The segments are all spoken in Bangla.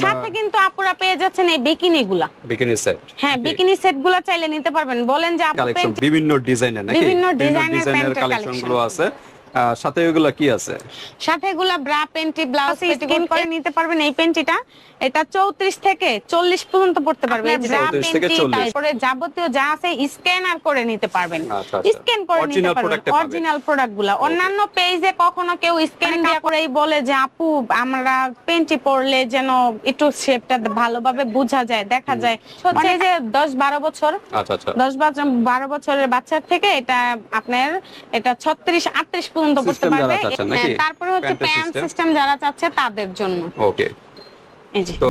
সাথে কিন্তু আপুরা পেয়ে যাচ্ছেন এই বিকিনি গুলা বিকিনি সেট হ্যাঁ বিকিনি সেটগুলা চাইলে নিতে পারবেন। বলেন যে আপু কালেকশন বিভিন্ন ডিজাইনের নাকি? বিভিন্ন ডিজাইনের ডিজাইনের প্যান্টের কালেকশনগুলো আছে। আহ, সাথে এগুলা কি আছে? সাথে এগুলা ব্রা পেন্টি ব্লাউজ স্কিন করে নিতে পারবেন এই পেন্টিটা এটা 34 থেকে 40 পর্যন্ত পড়তে পারবে। এই যে ব্রা 34 থেকে পেন্টি 40 তারপরে যাবতীয় যা আছে স্ক্যানার করে নিতে পারবেন। আচ্ছা, আচ্ছা। স্ক্যান করে নিতে পারবেন। অরিজিনাল প্রোডাক্টগুলা অন্যান্য পেজে কখনো কেউ স্ক্যান দিয়ে করেই বলে যে আপু আমরা পেন্টি পরলে যেন একটু শেপটা ভালোভাবে বোঝা যায় দেখা যায়। হচ্ছে যে দশ বারো বছর আচ্ছা আচ্ছা। দশ বছর বারো বছরের বাচ্চার থেকে এটা আপনার এটা ছত্রিশ আটত্রিশ পর্যন্ত পড়তে পারবে? তারপরে হচ্ছে প্যান্ট সিস্টেম যারা চাচ্ছে তাদের জন্য। ওকে তো-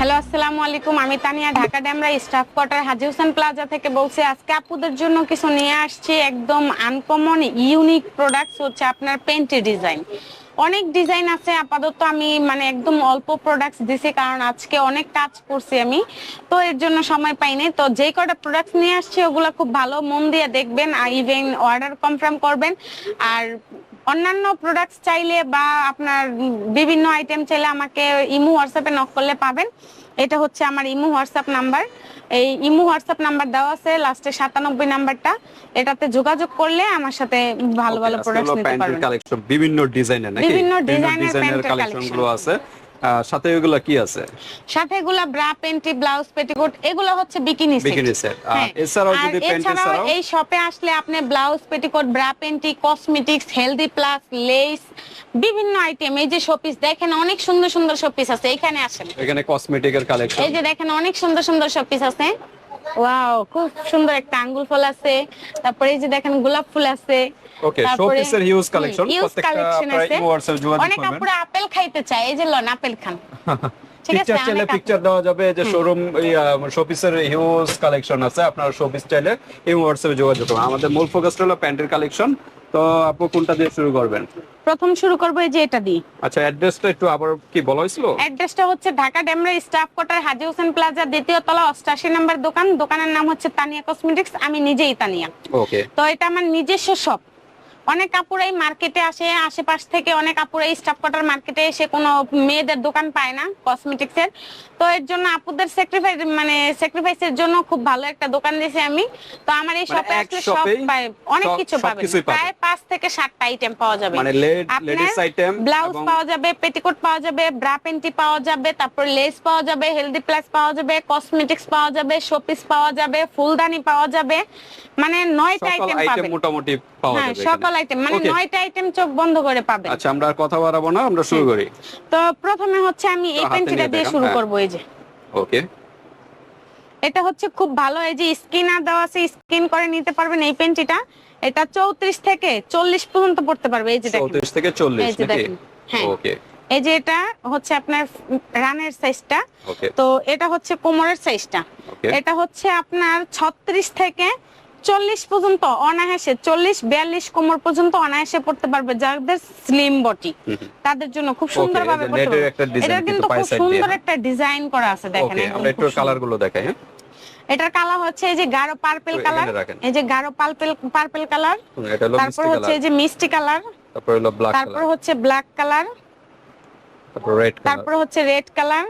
হ্যালো, আসসালামু আলাইকুম। আমি Tania, Dhaka Demra staff quarter Haji Hossain plaza থেকে বলছি, আজকে আপুদের জন্য কিছু নিয়ে আসছি। একদম আনকমন ইউনিক প্রোডাক্টস হচ্ছে আপনার পেন্টের ডিজাইন অনেক ডিজাইন আছে, আপাতত আমি মানে একদম অল্প প্রোডাক্টস দিছি, কারণ আজকে অনেক কাজ করছি আমি। তো এর জন্য সময় পাইনি। তো যে কটা প্রোডাক্টস নিয়ে আসছি, ওগুলো খুব ভালো, মন দিয়ে দেখবেন, আর ইভেন অর্ডার কনফার্ম করবেন। আর অন্যান্য প্রোডাক্টস চাইলে বা আপনার বিভিন্ন আইটেম চাইলে আমাকে ইমু হোয়াটসঅ্যাপে নক করলে পাবেন। এটা হচ্ছে আমার ইমু হোয়াটসঅ্যাপ নাম্বার এই ইমু হোয়াটসঅ্যাপ নাম্বার দেওয়া আছে লাস্টে সাতানব্বই নাম্বারটা এটাতে যোগাযোগ করলে আমার সাথে ভালো ভালো প্রোডাক্ট নিতে পারবেন। বিভিন্ন ডিজাইনের বিভিন্ন ডিজাইনের প্যান্টের কালেকশনগুলো আছে। সাথে ওগুলা কি আছে? সাথে এগুলা ব্রা পেন্টি ব্লাউজ পেটিকোট এগুলো হচ্ছে বিকিনি বিকিনি সেট এছাড়াও। যদি প্যান্ট এছাড়াও এছাড়াও এই শপে আসলে আপনি blouse petticoat bra panty cosmetics healthy plus lace বিভিন্ন আইটেম এই যে শোপিস দেখেন অনেক সুন্দর সুন্দর শোপিস আছে এখানে আসেন। এখানে কসমেটিকের কালেকশন এই যে দেখেন অনেক সুন্দর সুন্দর শোপিস আছে। ওয়াও খুব সুন্দর একটা আঙ্গুল ফুল আছে। তারপরে এই যে দেখেন গোলাপ ফুল আছে। ওকে শোপিসের হিউজ কালেকশন প্রত্যেকটা অনেক আপুরা আপেল খাইতে চায় এই যে লন আপেল খান। ঠিক আছে পিকচার চাইলে পিকচার দেওয়া যাবে যে শোরুম শোপিসের হিউজ কালেকশন আছে আপনার শোপিস চাইলে এই হোয়াটসঅ্যাপে যোগাযোগ করবেন। আমাদের মূল ফোকাসটা হলো প্যান্টের কালেকশন তো আপু কোনটা দিয়ে শুরু করবেন? প্রথম শুরু করব এই যে এটা দিয়ে। আচ্ছা অ্যাড্রেসটা একটু আবার কি বলা হয়েছিল? অ্যাড্রেসটা হচ্ছে Dhaka Demra staff quarter Haji Hossain plaza দ্বিতীয় তলা অষ্টাশি নম্বর দোকান। দোকানের নাম হচ্ছে তানিয়া কসমেটিক্স আমি নিজেই তানিয়া। ওকে তো এটা আমার নিজস্ব শপ অনেক কাপুরাই মার্কেটে আসে আশেপাশ থেকে অনেক কাপুরাই স্টাফ কোয়ার্টার মার্কেটে এসে কোনো মেয়েদের দোকান পায় না কসমেটিক্স এর। তো এর জন্য আপুদের স্যাক্রিফাইস মানে স্যাক্রিফাইসের জন্য খুব ভালো একটা দোকান দিয়েছি আমি। তো আমার এই মানে শপে আসলে সব পায় অনেক কিছু পাবেন। প্রায় পাঁচ থেকে সাতটা আইটেম পাওয়া যাবে। মানে লেডিস আইটেম ব্লাউজ পাওয়া যাবে পেটিকোট পাওয়া যাবে ব্রা পেন্টি পাওয়া যাবে তারপর লেস পাওয়া যাবে হেলদি প্লাস পাওয়া যাবে কসমেটিক্স পাওয়া যাবে শোপিস পাওয়া যাবে ফুলদানি পাওয়া যাবে। মানে নয়টা আইটেম পাবেন। মোটামুটি পাওয়া হ্যাঁ যাবে সকল। আইটেম মানে নয়টা আইটেম চোখ বন্ধ করে পাবেন। আচ্ছা আমরা আর কথা বাড়াবো না আমরা শুরু করি। তো প্রথমে হচ্ছে আমি এই পেন্টিটা দিয়ে শুরু হ্যাঁ। করব এই যে। ওকে এটা হচ্ছে খুব ভালো এই যে স্কিনার দেওয়া আছে স্কিন করে নিতে পারবেন এই পেন্টিটা এটা চৌত্রিশ থেকে চল্লিশ পর্যন্ত পড়তে পারবে এই যে দেখেন। থেকে নাকি? হ্যাঁ। ওকে এই যে এটা হচ্ছে আপনার রানের সাইজটা। তো এটা হচ্ছে কোমরের সাইজটা। এটা হচ্ছে আপনার ছত্রিশ থেকে চল্লিশ পর্যন্ত অনায়াসে চল্লিশ বিয়াল্লিশ কোমর পর্যন্ত অনায়াসে পড়তে পারবে যাদের স্লিম বডি তাদের জন্য খুব সুন্দর ভাবে এটা কিন্তু খুব সুন্দর হ্যাঁ। একটা ডিজাইন করা আছে দেখেন আমরা একটু কালারগুলো দেখাই হ্যাঁ? এটার কালার হচ্ছে এই যে গাঢ় পার্পল কালার এই যে গাঢ় পার্পল পার্পল কালার তারপর হচ্ছে এই যে মিষ্টি কালার তারপর হলো ব্ল্যাক তারপর হচ্ছে ব্ল্যাক কালার তারপর রেড তারপর হচ্ছে রেড কালার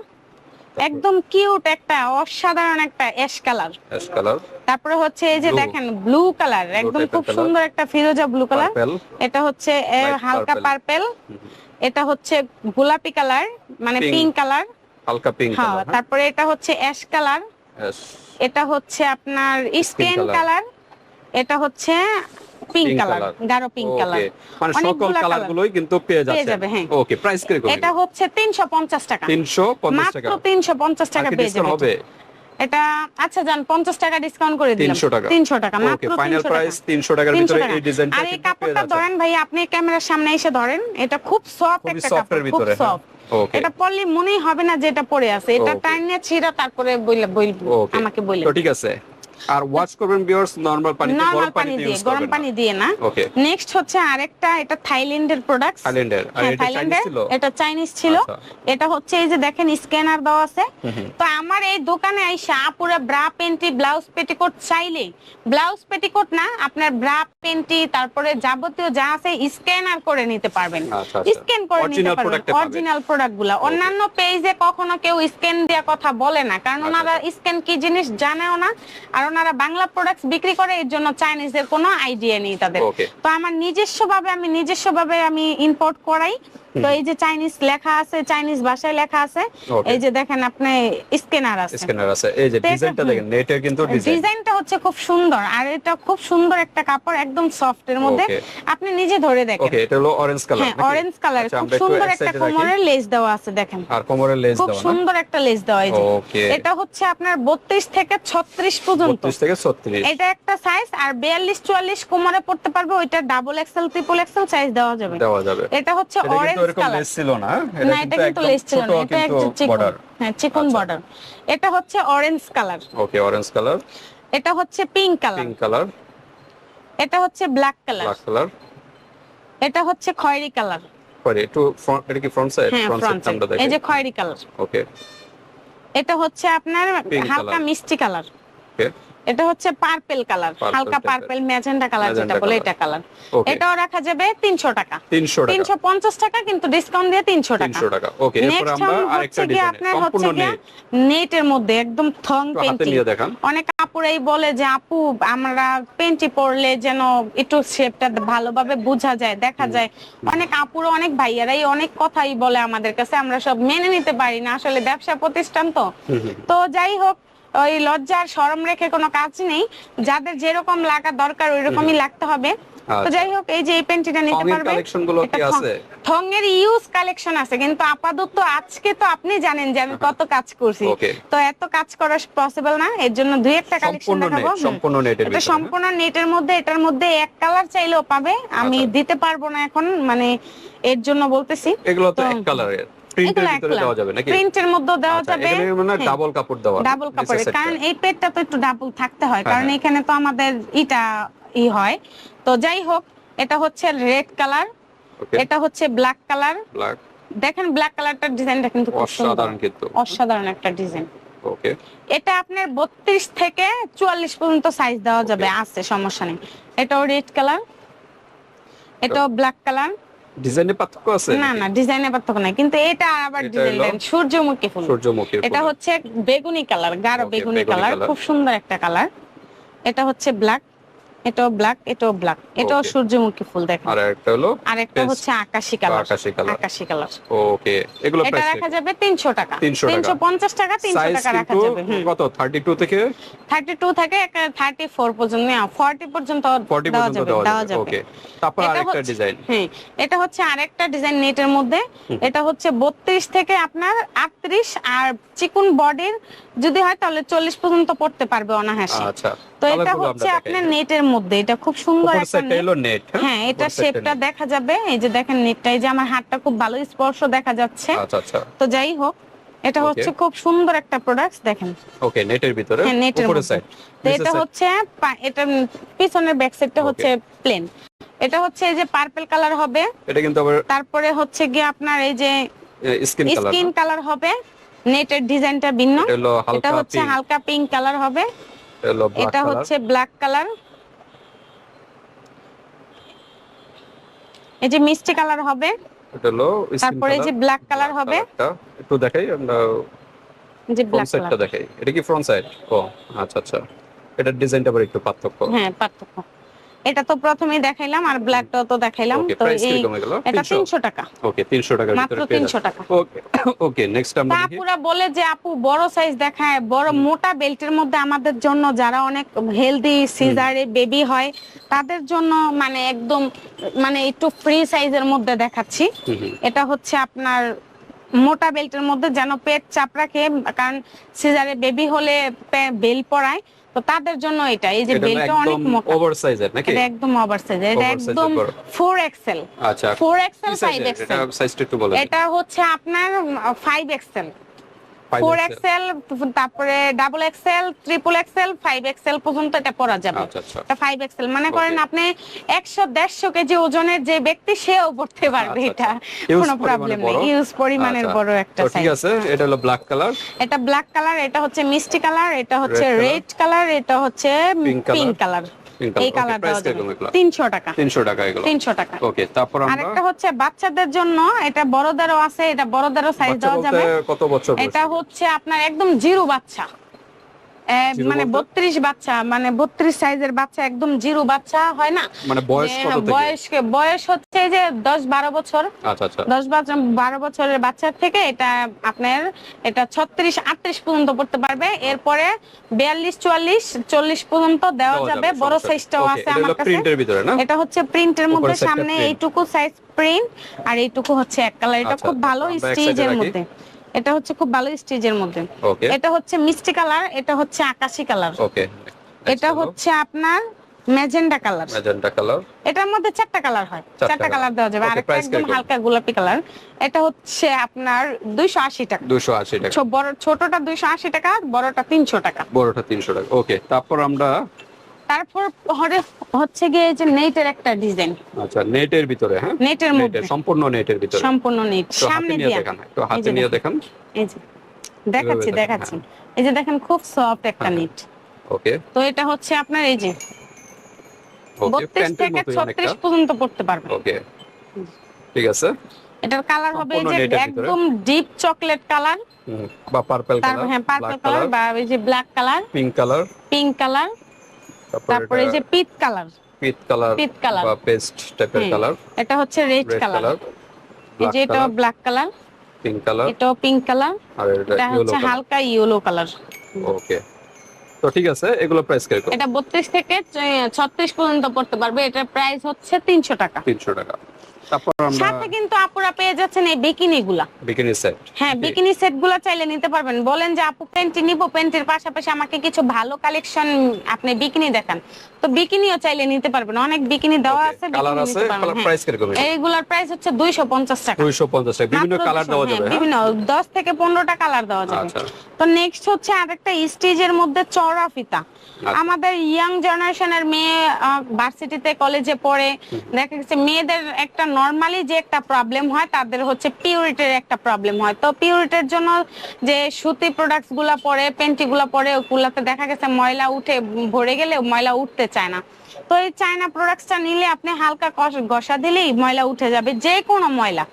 একদম কিউট একটা অসাধারণ একটা অ্যাশ কালার। Ash colour. তারপরে হচ্ছে এই যে দেখেন ব্লু কালার একদম খুব সুন্দর একটা ফিরোজা ব্লু কালার। এটা হচ্ছে হালকা. পার্পেল এটা হচ্ছে গোলাপি কালার মানে পিঙ্ক কালার। হালকা পিঙ্ক হ্যাঁ কালার তারপরে এটা হচ্ছে অ্যাশ কালার। এটা হচ্ছে আপনার স্টেন কালার এটা হচ্ছে পিঙ্ক কালার গাঢ় পিঙ্ক কালার মানে সকল কালার গুলোই কিন্তু পেয়ে যাচ্ছে হ্যাঁ। ওকে প্রাইস কি করে এটা হচ্ছে তিনশো পঞ্চাশ টাকা। 350 টাকা মাত্র তিনশো পঞ্চাশ টাকা পেয়ে যাবে এটা আচ্ছা যান পঞ্চাশ টাকা ডিসকাউন্ট করে দিলাম। 300 টাকা। তিনশো টাকা মাত্র ফাইনাল প্রাইস 300 টাকার ভিতরে এই ডিজাইনটা আর এই কাপড়টা ধরেন ভাই আপনি ক্যামেরার সামনে এসে ধরেন এটা খুব সফট একটা সফট কাপড় খুব ভিতরে সফট এটা পরলে মনেই হবে না যে এটা পরে আছে। এটা নিয়ে ছিঁড়া তারপরে বইলা বইল আমাকে বইলে তো ঠিক আছে। আর ওয়াশ করবেন ভিউয়ার্স নরমাল পানি দিয়ে গরম পানি দিয়ে গরম পানি দিয়ে না। ওকে নেক্সট হচ্ছে আরেকটা এটা থাইল্যান্ডের প্রোডাক্ট থাইল্যান্ডের আর হ্যাঁ এটা চাইনিজ ছিল? এটা চাইনিজ ছিল। আচ্ছা। এটা হচ্ছে এই যে দেখেন স্ক্যানার দেওয়া আছে। তো আমার এই দোকানে আইসা আপুরা ব্রা পেন্টি ব্লাউজ পেটিকোট চাইলে। ব্লাউজ পেটিকোট না আপনার ব্রা পেন্টি তারপরে যাবতীয় যা আছে স্ক্যানার করে নিতে পারবেন। আচ্ছা, আচ্ছা। স্ক্যান করে নিতে পারবেন। অরিজিনাল প্রোডাক্টগুলা। অন্যান্য পেজে কখনো কেউ স্ক্যান দেওয়া কথা বলে না কারণ আচ্ছা, ওনারা স্ক্যান কি জিনিস জানেও না আর ওনারা বাংলা প্রোডাক্টস বিক্রি করে এর জন্য চাইনিজদের কোনো আইডিয়া নেই তাদের। তো আমার নিজস্ব ভাবে আমি নিজস্ব ভাবে আমি ইম্পোর্ট করাই। তো এই যে চাইনিজ লেখা আছে চাইনিজ ভাষায় লেখা আছে এই যে দেখেন আপনি স্ক্যানার আছে। স্ক্যানার আছে। এই যে ডিজাইনটা দেখেন নেটের কিন্তু ডিজাইনটা হচ্ছে খুব সুন্দর আর এটা খুব সুন্দর একটা কাপড় একদম সফট এর মধ্যে আপনি নিজে ধরে দেখেন। ওকে এটা হলো অরেঞ্জ কালার হ্যাঁ অরেঞ্জ কালার আচ্ছা, খুব সুন্দর একটা কোমরের লেস দেওয়া আছে দেখেন। আর কোমরের লেস খুব দেওয়া না? সুন্দর একটা লেস দেওয়া এই যে। ওকে এটা হচ্ছে আপনার 32 থেকে 36 পর্যন্ত। 32 থেকে 36 এটা একটা সাইজ আর 42 44 কোমরে পড়তে পারবে ওইটা double XL triple XL size দেওয়া যাবে। দেওয়া যাবে। এটা হচ্ছে অরেঞ্জ এরকম লেস ছিল না না এটা কিন্তু লেস ছিল না এটা একটু বর্ডার হ্যাঁ চিকন। বর্ডার এটা হচ্ছে orange colour okay orange colour এটা হচ্ছে পিঙ্ক কালার পিঙ্ক কালার এটা হচ্ছে ব্ল্যাক কালার ব্ল্যাক কালার এটা হচ্ছে খয়েরি কালার পরে একটু এটা কি ফ্রন্ট সাইড ফ্রন্ট সাইডটা এই যে খয়েরি কালার ওকে এটা হচ্ছে আপনার হালকা মিষ্টি কালার ওকে এটা হচ্ছে পার্পল কালার হালকা। পার্পল ম্যাজেন্টা কালার যেটা বলে এটা কালার এটাও রাখা যাবে তিনশো টাকা। 300 টাকা। তিনশো পঞ্চাশ টাকা কিন্তু ডিসকাউন্ট দিয়ে তিনশো টাকা। 300 টাকা। ওকে এরপর আমরা আরেকটা ডিজাইন আপনার হচ্ছে নেট নেটের মধ্যে একদম থং পেন্টিং অনেক আপুরাই বলে যে আপু আমরা পেন্টি পরলে যেন একটু শেপটা ভালোভাবে বোঝা যায় দেখা যায়। অনেক আপুরা অনেক ভাইয়ারাই অনেক কথাই বলে আমাদের কাছে। আমরা সব মেনে নিতে পারি না। আসলে ব্যবসা প্রতিষ্ঠান তো। তো যাই হোক ওই লজ্জার শরম রেখে কোনো কাজ নেই। যাদের যেরকম লাগা দরকার ওই রকমই লাগতে হবে। তো আচ্ছা। যাই হোক এই যে এই পেন্টিটা নিতে পারবে। কালেকশনগুলো কি থং- আছে? থঙের ইউজ কালেকশন আছে কিন্তু আপাতত আজকে তো আপনি জানেন যে আমি কত কাজ করছি। তো এত কাজ করা পসিবল না এর জন্য দুই একটা কালেকশন দেখাবো। সম্পূর্ণ নেটের এটা হ্যাঁ? সম্পূর্ণ নেটের মধ্যে এটার মধ্যে এক কালার চাইলেও পাবে। আমি আচ্ছা। দিতে পারব না এখন মানে এর জন্য বলতেছি। এগুলো তো- এক কালারের প্রিন্টের ভিতরে দেওয়া যাবে নাকি? প্রিন্টের মধ্যেও দেওয়া আচ্ছা, যাবে। মানে হ্যাঁ। ডাবল কাপড় দেওয়া ডাবল নিচের কারণ এই পেটটা তো একটু ডাবল থাকতে হয়। হ্যাঁ, কারণ হ্যাঁ। এখানে তো আমাদের ইটা ই হয়। তো যাই হোক এটা হচ্ছে রেড কালার। এটা হচ্ছে ব্ল্যাক কালার। ব্ল্যাক দেখেন ব্ল্যাক কালারটার ডিজাইনটা কিন্তু অসাধারণ কিন্তু। অসাধারণ একটা ডিজাইন। ওকে এটা আপনার বত্রিশ থেকে চুয়াল্লিশ পর্যন্ত সাইজ দেওয়া যাবে। আছে সমস্যা নেই। এটাও রেড কালার। এটাও ব্ল্যাক কালার। ডিজাইনে পার্থক্য আছে? না না ডিজাইনে পার্থক্য নাই। কিন্তু এটা আবার ডিজাইন সূর্যমুখী ফুল। সূর্যমুখী এটা হচ্ছে বেগুনি কালার গাঢ় বেগুনি বেগুনি কালার। খুব সুন্দর একটা কালার। এটা হচ্ছে ব্ল্যাক। এটাও ব্ল্যাক এটাও ব্ল্যাক এটাও সূর্যমুখী ফুল দেখেন। আর একটা হলো হচ্ছে আকাশি কালার আকাশি কালার আকাশি কালার ওকে এগুলো প্রাইস রাখা যাবে তিনশো টাকা। 300 টাকা। তিনশো পঞ্চাশ টাকা তিনশো সাইজ টাকা রাখা যাবে কত? 32 থেকে? থার্টি টু থেকে থার্টি ফোর পর্যন্ত ফর্টি পর্যন্ত 40 দেওয়া যাবে। দেওয়া যাবে। ওকে তারপর আরেকটা ডিজাইন হ্যাঁ এটা হচ্ছে আরেকটা ডিজাইন নেটের মধ্যে। এটা হচ্ছে বত্রিশ থেকে আপনার আটত্রিশ। আর চিকুন বডির যদি হয় তাহলে চল্লিশ পর্যন্ত পড়তে পারবে অনাহাসি আচ্ছা। তো এটা হচ্ছে আপনার নেটের মধ্যে এটা খুব সুন্দর একটা নেট হ্যাঁ? এটা শেপটা দেখা যাবে এই যে দেখেন নেটটা এই যে আমার হাতটা খুব ভালো স্পর্শ দেখা যাচ্ছে। আচ্ছা আচ্ছা। তো যাই হোক এটা হচ্ছে খুব সুন্দর একটা প্রোডাক্ট দেখেন। ওকে নেটের ভিতরে হ্যাঁ নেটের সাইড তো এটা হচ্ছে এটা পিছনের ব্যাক সাইডটা. হচ্ছে প্লেন এটা হচ্ছে এই যে পার্পল কালার হবে। এটা কিন্তু আবার তারপরে হচ্ছে গিয়ে আপনার এই যে স্কিন কালার স্কিন কালার হবে নেটের ডিজাইনটা ভিন্ন। এটা হচ্ছে হালকা পিঙ্ক কালার হবে। এটা হচ্ছে ব্ল্যাক কালার এই যে মিষ্টি কালার হবে এটা হলো তারপরে যে ব্ল্যাক কালার হবে। একটু দেখাই আমরা যে ব্ল্যাক সাইডটা কালার দেখাই। এটা কি ফ্রন্ট সাইড ও আচ্ছা আচ্ছা। এটা ডিজাইনটা আবার একটু পার্থক্য। হ্যাঁ পার্থক্য। এটা তো প্রথমেই দেখাইলাম আর ব্ল্যাকটাও তো দেখাইলাম তো এই এটা 300 টাকা। ওকে 300 টাকার মাত্র ভিতরে পেয়ে তিনশো যাবেন। টাকা। ওকে ওকে নেক্সট আমরা দেখি। আপুরা বলে যে আপু বড় সাইজ দেখায় বড় মোটা বেল্টের মধ্যে আমাদের জন্য যারা অনেক হেলদি সিজারে বেবি হয় তাদের জন্য মানে একদম মানে একটু ফ্রি সাইজের মধ্যে দেখাচ্ছি। এটা হচ্ছে আপনার মোটা বেল্টের মধ্যে যেন পেট চাপ রাখে কারণ সিজারে বেবি হলে বেল পড়ায় তো তাদের জন্য এটা। এই যে বেলটা অনেক মোটা। ওভার সাইজের নাকি? এটা একদম ওভার সাইজ এটা একদম বড়। ফোর এক্সেল আচ্ছা ফোর কি এক্সেল ফাইভ সাইজের এটা এক্সেল সাইজটা একটু বলেন এটা হচ্ছে আপনার 5 এক্সেল ফোর এক্সেল তারপরে double XL triple XL five XL পর্যন্ত এটা পরা যাবে। আচ্ছা আচ্ছা। এটা ফাইভ এক্সেল মনে করেন আপনি একশো দেড়শো কেজি ওজনের যে ব্যক্তি সেও পড়তে পারবে আচ্ছা, এটা। আচ্ছা। কোনো প্রবলেম নেই। ইউজ পরিমাণের আচ্ছা। বড় একটা তো ঠিক আছে এটা হলো ব্ল্যাক কালার এটা ব্ল্যাক কালার এটা হচ্ছে মিষ্টি কালার এটা হচ্ছে রেড কালার এটা হচ্ছে পিঙ্ক কালার এই কালার তিনশো টাকা। তিনশো টাকা এগুলো। তিনশো টাকা। ওকে তারপর আরেকটা হচ্ছে বাচ্চাদের জন্য এটা বড়দেরও আছে এটা বড়দেরও সাইজ দেওয়া যাবে। কত বছর এটা হচ্ছে আপনার একদম জিরো বাচ্চা। মানে বত্রিশ বাচ্চা মানে বত্রিশ সাইজের বাচ্চা একদম জিরো বাচ্চা হয় না? মানে বয়স বয়স বয়স হচ্ছে যে দশ বারো বছর। আচ্ছা আচ্ছা। দশ বারো বছরের বাচ্চা থেকে এটা আপনার এটা ছত্রিশ আটত্রিশ পর্যন্ত পড়তে পারবে। এরপরে বিয়াল্লিশ চুয়াল্লিশ চল্লিশ পর্যন্ত দেওয়া যাবে। বড় সাইজটাও আছে আমার কাছে। এটা হচ্ছে প্রিন্টের মধ্যে সামনে এইটুকু সাইজ প্রিন্ট আর এইটুকু হচ্ছে এক কালার এটা আচ্ছা, খুব ভালো রাখি। মধ্যে। এটা হচ্ছে খুব ভালো স্টিজের মধ্যে। এটা হচ্ছে মিষ্টি কালার এটা হচ্ছে আকাশি কালার। ওকে এটা হচ্ছে আপনার ম্যাজেন্ডা কালার। Magenta colour. এটার মধ্যে চারটা কালার হয়। চারটা কালার। দেওয়া যাবে। আরেকটা price একদম হালকা গোলাপি কালার। এটা হচ্ছে আপনার দুইশো আশি টাকা। 280 টাকা। বড় ছোটটা দুইশো আশি টাকা বড়টা তিনশো টাকা। বড়টা 300 টাকা। ওকে তারপর আমরা তারপর হচ্ছে গিয়ে যে নেটের একটা ডিজাইন আচ্ছা নেটের ভিতরে হ্যাঁ? নেটের মধ্যে। সম্পূর্ণ নেটের ভিতরে। সম্পূর্ণ নেট। সামনে দিয়া দেখান একটু হাতে নিয়ে দেখান। এই যে দেখাচ্ছি দেখাচ্ছি। এই যে দেখেন খুব সফট একটা হ্যাঁ, নেট। ওকে তো এটা হচ্ছে আপনার এই যে ওকে বত্রিশ প্যান্টের থেকে মতোই অনেকটা। ছত্রিশ পর্যন্ত পড়তে পারবে ওকে ঠিক আছে। এটার কালার হবে এই যে একদম ডিপ চকলেট কালার বা পার্পল কালার হ্যাঁ পার্পল কালার বা এই যে black colour pink colour pink colour তারপরে যে পিট কালার। পিট কালার পিট কালার। বা পেস্ট টাইপের কালার। এটা হচ্ছে রেড কালার। এই যে এটা ব্ল্যাক কালার পিঙ্ক কালার। এটাও পিঙ্ক কালার। আর এটা হচ্ছে হালকা ইয়েলো কালার ওকে। তো ঠিক আছে এগুলো প্রাইস কীরকম? এটা বত্রিশ থেকে ছত্রিশ পর্যন্ত পড়তে পারবে। এটা প্রাইস হচ্ছে তিনশো টাকা। 300 টাকা। তারপর আমরা সাথে কিন্তু আপুরা পেয়ে যাচ্ছেন এই বিকিনি বিকিনি সেট। হ্যাঁ বিকিনি সেটগুলা চাইলে নিতে পারবেন। বলেন যে আপু প্যান্টি নিবো প্যান্টের পাশাপাশি আমাকে কিছু ভালো কালেকশন আপনি বিকিনি দেখান। তো বিকিনিও চাইলে নিতে পারবেন। অনেক বিকিনি দেওয়া আছে কালার আছে কালার হ্যাঁ। এইগুলার প্রাইস হচ্ছে দুইশো পঞ্চাশ টাকা। 250 টাকা। বিভিন্ন কালার দেওয়া হ্যাঁ, যাবে বিভিন্ন দশ থেকে পনেরোটা কালার দেওয়া যাবে। আচ্ছা। তো নেক্সট হচ্ছে আরেকটা স্টেজের মধ্যে চড়া ফিতা। আমাদের ইয়াং জেনারেশনের মেয়ে ভার্সিটিতে কলেজে পড়ে দেখা গেছে মেয়েদের একটা নর্মালি যে একটা প্রবলেম হয় তাদের হচ্ছে পিউরিটির একটা প্রবলেম হয়। তো পিউরিটির জন্য যে সুতি প্রোডাক্টসগুলা পরে পেন্টি গুলা পরে ওগুলাতে দেখা গেছে ময়লা উঠে ভরে গেলে ময়লা উঠতে চায় না। তো এই চায়না প্রোডাক্টসটা নিলে আপনি হালকা ঘষা দিলেই ময়লা উঠে যাবে যে কোনো ময়লা।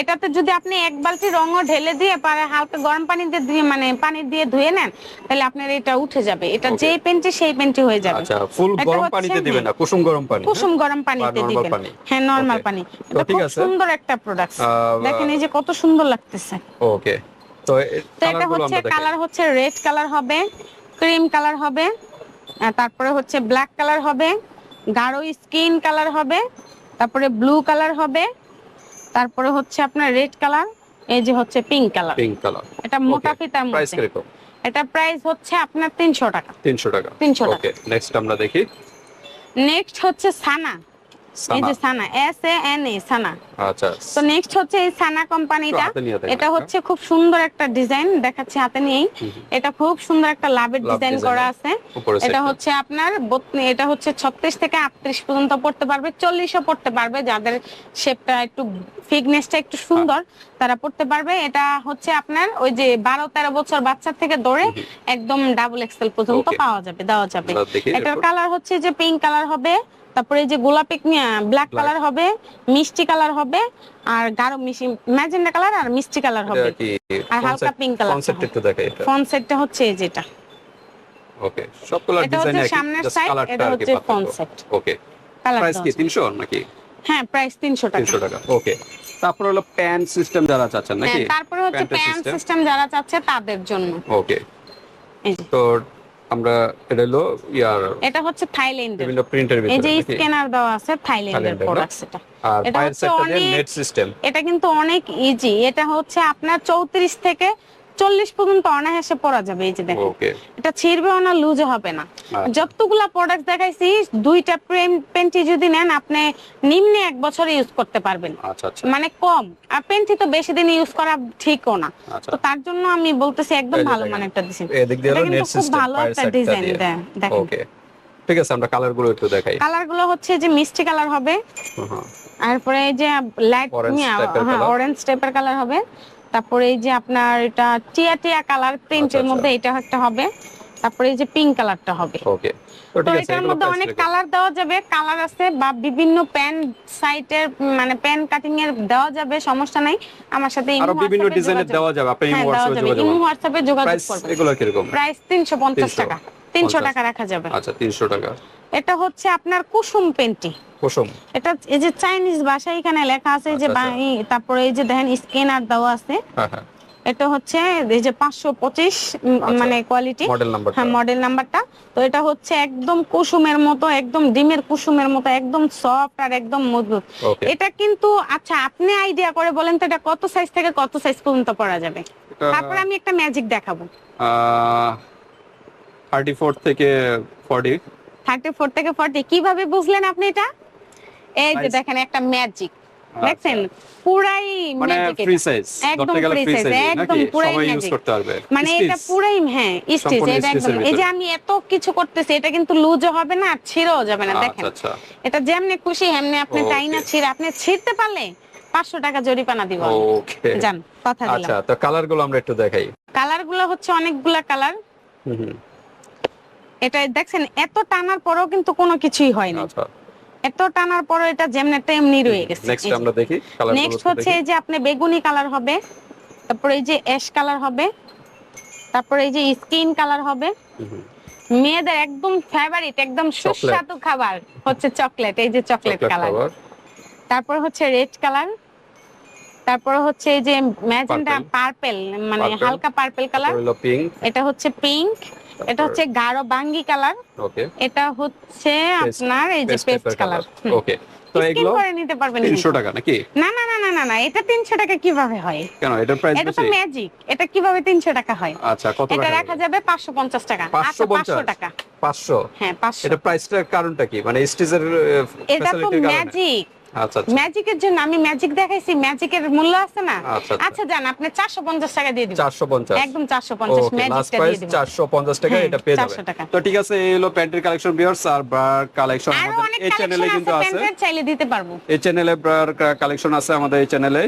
এটাতে যদি আপনি এক বালতি রঙও ঢেলে দিয়ে পারে হালকা গরম পানি দিয়ে মানে পানি দিয়ে ধুয়ে নেন তাহলে আপনার এটা উঠে যাবে। এটা. যেই পেন্টি সেই পেন্টি হয়ে যাবে। আচ্ছা ফুল গরম হচ্ছে, পানিতে দিবেন না হ্যাঁ। কুসুম গরম পানি কুসুম গরম পানিতে দিবেন। হ্যাঁ নরমাল পানি। এটা ঠিক খুব আছে। সুন্দর একটা প্রোডাক্ট দেখেন এই যে কত সুন্দর লাগতেছে। ওকে তো এটা হচ্ছে কালার হচ্ছে রেড কালার হবে ক্রিম কালার হবে তারপরে হচ্ছে ব্ল্যাক কালার হবে গাঢ় স্কিন কালার হবে তারপরে ব্লু কালার হবে তারপরে হচ্ছে আপনার রেড কালার এই যে হচ্ছে পিঙ্ক কালার পিঙ্ক কালার এটা মোটা. ফিতার প্রাইস মধ্যে। এটা প্রাইস হচ্ছে আপনার তিনশো টাকা। 300 টাকা। 300 টাকা। ওকে নেক্সট আমরা দেখি। নেক্সট হচ্ছে সানা। এই যে সানা। এস এ এন এ সানা। আচ্ছা। তো নেক্সট হচ্ছে এই সানা কোম্পানিটা একটু হাতে নিয়ে এটা হচ্ছে খুব সুন্দর একটা ডিজাইন দেখাচ্ছি হাতে নিয়েই। এটা খুব সুন্দর একটা লাভের ডিজাইন করা আছে। এটা হচ্ছে আপনার এটা হচ্ছে ছত্রিশ থেকে আটত্রিশ পর্যন্ত পড়তে পারবে চল্লিশও পড়তে পারবে। যাদের শেপটা একটু একটু সুন্দর তারা পড়তে পারবে। এটা হচ্ছে আপনার ওই যে বারো তেরো বছর বাচ্চা থেকে ধরে একদম ডাবল এক্সেল পর্যন্ত পাওয়া যাবে দেওয়া যাবে। এটার কালার হচ্ছে যে পিঙ্ক কালার হবে। তারপরে এই যে গোলাপি ব্ল্যাক কালার হবে মিষ্টি কালার হবে আর গাঢ় মিষ্টি ম্যাজেন্ডা কালার আর মিষ্টি কালার হবে। আর হালকা পিঙ্ক color কনসেপ্ট। একটু দেখাই এটা। ফ্রন্ট সেটটা হচ্ছে এই যেটা। ওকে সবগুলো এটা ডিজাইন হচ্ছে একই সামনের সাইড এটা হচ্ছে পার্থক্য। set। ওকে। কালার প্রাইস কি 300 নাকি? হ্যাঁ প্রাইস তিনশো টাকা। 300 টাকা ওকে। তারপর হলো প্যান সিস্টেম যারা চাচ্ছেন নাকি? হ্যাঁ, তারপরে হচ্ছে প্যান সিস্টেম যারা চাচ্ছে তাদের জন্য। ওকে। তো আমরা এটা হলো ইয়ার এটা হচ্ছে থাইল্যান্ডের। বিভিন্ন প্রিন্টের এই যে স্ক্যানার দেওয়া আছে থাইল্যান্ডের প্রোডাক্টস এটা। আর পায়ের হচ্ছে অনেক- নেট সিস্টেম এটা কিন্তু অনেক ইজি এটা হচ্ছে আপনার চৌত্রিশ থেকে চল্লিশ পর্যন্ত অনায়াসে পরা যাবে এই যে দেখেন। এটা ছিঁড়বেও না লুজ হবে না। আচ্ছা। যতগুলা প্রোডাক্ট দেখাইছি দুইটা পেন্টি যদি নেন আপনি নিম্নে এক বছর ইউজ করতে পারবেন। আচ্ছা আচ্ছা। মানে কম। আর পেন্টি তো বেশি দিন ইউজ করা ঠিকও না। তো তার জন্য আমি বলতেছি একদম ভালো। মানের একটা নেট খুব ভালো একটা ডিজাইন দেখেন। ঠিক আছে আমরা কালারগুলো একটু দেখাই। কালারগুলো হচ্ছে যে মিষ্টি কালার হবে। তারপরে এই যে লাইট অরেঞ্জ টাইপের কালার হবে। তারপরে এই যে আপনার এটা টিয়া টিয়া কালার প্রিন্টের আচ্ছা। মধ্যে এটা একটা হবে। তারপরে এই যে পিঙ্ক কালারটা হবে। ওকে তো এটার মধ্যে অনেক কালার দেওয়া যাবে। কালার আছে বা বিভিন্ন প্যান সাইটের মানে প্যান কাটিং এর দেওয়া যাবে সমস্যা নাই। আমার সাথে ইমো আরও বিভিন্ন ডিজাইনের দেওয়া যাবে। আপনি হ্যাঁ ইমো হোয়াটসঅ্যাপে যাবে। যোগাযোগ হোয়াটসঅ্যাপে যোগাযোগ প্রাইস করবেন। এগুলো কীরকম? প্রাইস তিনশো পঞ্চাশ 300 টাকা। টাকা রাখা যাবে। আচ্ছা তিনশো টাকা। এটা হচ্ছে আপনার কুসুম পেন্টি। কুসুম। এটা এই যে চাইনিজ ভাষায় এখানে লেখা আছে যে আচ্ছা, তারপরে এই যে দেখেন স্ক্যানার দেওয়া আছে। হ্যাঁ হ্যাঁ। এটা হচ্ছে এই যে পাঁচশো পঁচিশ আচ্ছা। মানে কোয়ালিটি মডেল নাম্বার হ্যাঁ মডেল নাম্বারটা তো এটা হচ্ছে একদম কুসুমের মতো একদম ডিমের কুসুমের মতো একদম সফট আর একদম মজবুত। এটা কিন্তু আচ্ছা আপনি আইডিয়া করে বলেন তো এটা কত সাইজ থেকে কত সাইজ পর্যন্ত পরা যাবে? তারপর আমি একটা ম্যাজিক দেখাবো। থার্টি ফোর থেকে ফর্টি থার্টি ফোর থেকে ফর্টি কীভাবে বুঝলেন আপনি এটা? এই যে? দেখেন একটা ম্যাজিক দেখছেন? পুরাই মানে ফ্রি সাইজ একদম ফ্রি সাইজ পুরাই ইউজ করতে পারবে। মানে এটা পুরাই হ্যাঁ স্টিচ এটা একদম এই যে আমি এত কিছু করতেছি এটা কিন্তু লুজও হবে না আর ছিঁড়েও যাবে না দেখেন। আচ্ছা আচ্ছা। এটা যেমনি খুশি হেমনি আপনি. তাই না ছিঁড়ে আপনি ছিঁড়তে পারলে পাঁচশো টাকা জরিপানা দিব ওকে যান কথা দিলাম। আচ্ছা তো কালারগুলো আমরা একটু দেখাই। কালারগুলো হচ্ছে অনেকগুলা কালার হুম, এটা দেখছেন এত টানার পরেও কিন্তু কোনো কিছুই হয়নি। আচ্ছা। এত টানার পরে এটা যেমনি তেমনি রয়ে গেছে। নেক্সট আমরা দেখি কালার নেক্সট হচ্ছে এই যে আপনি বেগুনি কালার হবে তারপরে এই যে অ্যাশ কালার হবে তারপরে এই যে স্কিন কালার হবে। মেয়েদের একদম ফেভারিট একদম সুস্বাদু খাবার হচ্ছে চকলেট এই যে চকলেট কালার তারপর হচ্ছে রেড কালার তারপর হচ্ছে এই যে ম্যাজেন্টা. পার্পল মানে হালকা পার্পল কালার এটা হচ্ছে পিঙ্ক এটা হচ্ছে গাঢ় বাঙ্গি কালার। ওকে এটা হচ্ছে আপনার এই যে পেস্ট কালার ওকে তো এগুলো করে নিতে পারবেন তিনশো টাকা নাকি? না না না না না এটা তিনশো টাকা কীভাবে হয়? কেন এটার প্রাইস এটা তো ম্যাজিক এটা কীভাবে তিনশো টাকা হয়? আচ্ছা কত এটা টাকা? রাখা যাবে পাঁচশো পঞ্চাশ টাকা। পাঁচশো আচ্ছা পাঁচশো পঞ্চাশ? টাকা। পাঁচশো? হ্যাঁ পাঁচশো। এটা প্রাইসটার কারণটা কি? মানে স্টিজের এটা তো ম্যাজিক ম্যাজিকের জন্য আমি ম্যাজিক দেখাইছি ম্যাজিকের মূল্য আছে না? আচ্ছা, আচ্ছা। আচ্ছা জান আপনি চারশো পঞ্চাশ টাকা দিয়ে দিবেন। চারশো পঞ্চাশ। একদম চারশো পঞ্চাশ ওকে লাস্ট ম্যাজিকটা দিয়ে দিবেন। চারশো পঞ্চাশ টাকা হ্যাঁ, এটা পেয়ে যাবেন। তো ঠিক আছে এই হলো প্যান্টের কালেকশন ভিউয়ার্স আর ব্রার কালেকশন আমাদের এই চ্যানেলে কিন্তু আছে। চাইলে দিতে পারব। এই চ্যানেলে ব্রার কালেকশন আছে আমাদের এই চ্যানেলে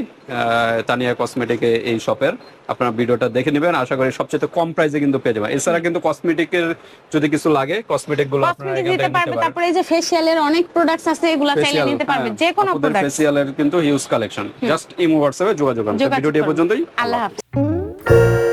তানিয়া কসমেটিক এই শপের আপনারা ভিডিওটা দেখে নেবেন। আশা করি সবচেয়ে কম প্রাইসে কিন্তু পেয়ে যাবেন। এছাড়া কিন্তু কসমেটিক এর যদি কিছু লাগে কসমেটিকগুলো আপনারা এখান থেকে নিতে পারবেন। তারপরে এই যে ফেশিয়ালের অনেক প্রোডাক্টস আছে এগুলো চাইলে নিতে পারবে যে কোনো প্রোডাক্ট ফেসিয়ালের কিন্তু হিউজ কালেকশন জাস্ট ইমো হোয়াটসঅ্যাপে যোগাযোগ করুন। ভিডিওটি। পর্যন্তই। আল্লাহ হাফেজ।